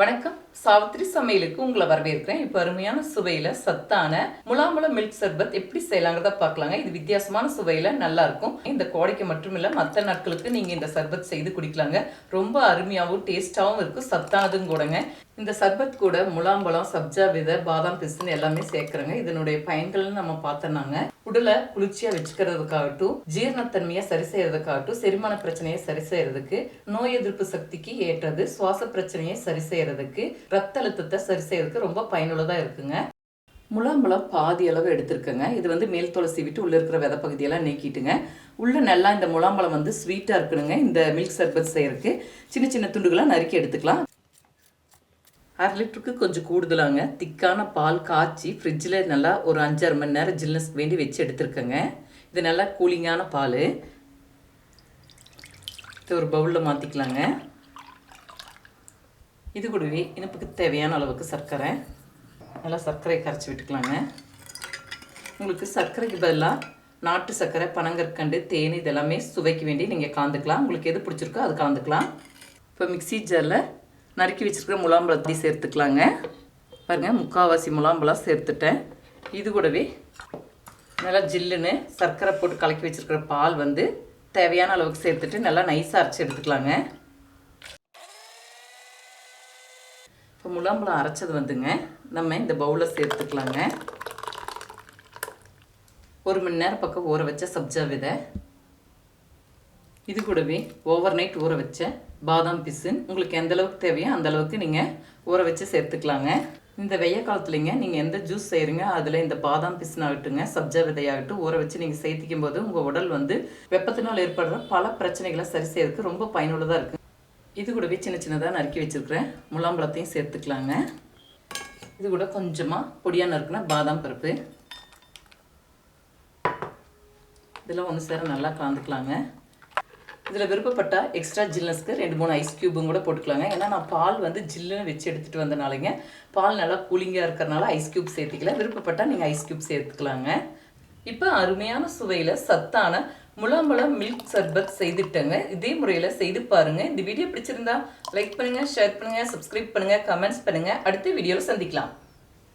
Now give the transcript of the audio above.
வணக்கம். சாவித்திரி சமையலுக்கு உங்களை வரவேற்கிறேன். இப்போ அருமையான சுவையில் சத்தான முலாம்பழம் மில்க் சர்பத் எப்படி செய்யலாங்கிறத பார்க்கலாங்க. இது வித்தியாசமான சுவையில் நல்லா இருக்கும். இந்த கோடைக்கு மட்டும் இல்லை மற்ற நாட்களுக்கு நீங்கள் இந்த சர்பத் செய்து குடிக்கலாங்க. ரொம்ப அருமையாகவும் டேஸ்டாகவும் இருக்கும். சத்தானதும் கூடங்க. இந்த சர்பத் கூட முலாம்பழம் சப்ஜா விதை பாதாம் பிசுன்னு எல்லாமே சேர்க்குறேங்க. இதனுடைய பயன்கள்னு நம்ம பார்த்தோம்னாங்க. உடலை குளிர்ச்சியா வச்சுக்கிறதுக்காகட்டும் ஜீரணத்தன்மையை சரி செய்யறதுக்காகட்டும் செரிமான பிரச்சனையை சரி செய்யறதுக்கு நோய் எதிர்ப்பு சக்திக்கு ஏற்றது சுவாச பிரச்சனையை சரி செய்யறதுக்கு ரத்த அழுத்தத்தை சரி செய்யறதுக்கு ரொம்ப பயனுள்ளதா இருக்குங்க. முலாம்பழம் பாதி அளவு எடுத்திருக்கேங்க. இது வந்து மேல் துளசி விட்டு உள்ள இருக்கிற விதை பகுதியெல்லாம் நீக்கிட்டுங்க. உள்ள நல்லா இந்த முலாம்பழம் வந்து ஸ்வீட்டா இருக்கணுங்க. இந்த மில்க் சர்பத் செய்யறதுக்கு. சின்ன சின்ன துண்டுகளாக நறுக்கி எடுத்துக்கலாம். அரை லிட்டருக்கு கொஞ்சம் கூடுதலாங்க. திக்கான பால் காய்ச்சி ஃப்ரிட்ஜில் நல்லா ஒரு அஞ்சாறு மணி நேரம் ஜில்னஸ் வேண்டி வச்சு எடுத்துருக்கேங்க. இது நல்லா கூலிங்கான பால். இது ஒரு பவுலில் மாற்றிக்கலாங்க இது கூடவே இனிப்புக்கு தேவையான அளவுக்கு சர்க்கரை. நல்லா சர்க்கரையை கரைச்சி விட்டுக்கலாங்க. உங்களுக்கு சர்க்கரைக்கு பதிலாக நாட்டு சர்க்கரை பனங்கற்கண்டு தேன் இதெல்லாமே சுவைக்க வேண்டி நீங்கள் கலந்துக்கலாம். உங்களுக்கு எது பிடிச்சிருக்கோ அது கலந்துக்கலாம். இப்போ மிக்ஸி ஜாரில் நறுக்கி வச்சுருக்கிற முலாம்பழத்தையும் சேர்த்துக்கலாங்க. பாருங்கள் முக்கால்வாசி முலாம்பழம் சேர்த்துட்டேன். இது கூடவே நல்லா ஜில்லுன்னு சர்க்கரை போட்டு கலக்கி வச்சுருக்கிற பால் வந்து தேவையான அளவுக்கு சேர்த்துட்டு நல்லா நைஸாக அரைச்சி எடுத்துக்கலாங்க. இப்போ முலாம்பழம் அரைச்சது வந்துங்க. நம்ம இந்த பவுலில் சேர்த்துக்கலாங்க. ஒரு மணி நேரம் பக்கம் ஊற வச்ச சப்ஜா விதை. இது கூடவே ஓவர் நைட் ஊற வச்ச பாதாம் பிசின். உங்களுக்கு எந்த அளவுக்கு தேவையோ அந்த அளவுக்கு நீங்கள் ஊற வச்சு சேர்த்துக்கலாங்க. இந்த வெய்ய காலத்துலைங்க நீங்கள் எந்த ஜூஸ் செய்கிறீங்க அதில் இந்த பாதாம் பிசின் ஆகட்டுங்க சப்ஜா விதையாகட்டும் ஊற வச்சு நீங்கள் சேர்த்திக்கும் போது உங்கள் உடல் வந்து வெப்பத்தினால் ஏற்படுற பல பிரச்சனைகளை சரி செய்யறதுக்கு ரொம்ப பயனுள்ளதாக இருக்குது இது கூடவே சின்ன சின்னதாக நறுக்கி வச்சுருக்கிறேன். முலாம்பழத்தையும் சேர்த்துக்கலாங்க. இது கூட கொஞ்சமாக பொடியாக நறுக்குன பாதாம் பருப்பு. இதெல்லாம் ஒன்று சேர நல்லா கலந்துக்கலாங்க. இதில் விருப்பப்பட்டால் எக்ஸ்ட்ரா ஜில்னஸ்க்கு ரெண்டு மூணு ஐஸ் க்யூபும் கூட போட்டுக்கலாங்க. ஏன்னா நான் பால் வந்து ஜில்லுன்னு வச்சு எடுத்துகிட்டு வந்தனாலங்க பால் நல்லா கூலிங்காக இருக்கிறனால ஐஸ் க்யூப் சேர்த்துக்கல. விருப்பப்பட்டால் நீங்கள் ஐஸ் க்யூப் சேர்த்துக்கலாங்க. இப்போ அருமையான சுவையில் சத்தான முலாம்பழம் மில்க் சர்பத் செய்துட்டேங்க. இதே முறையில் செய்து பாருங்கள் இந்த வீடியோ பிடிச்சிருந்தா லைக் பண்ணுங்கள் ஷேர் பண்ணுங்கள் சப்ஸ்கிரைப் பண்ணுங்கள் கமெண்ட்ஸ் பண்ணுங்கள் அடுத்த வீடியோவில் சந்திக்கலாம்.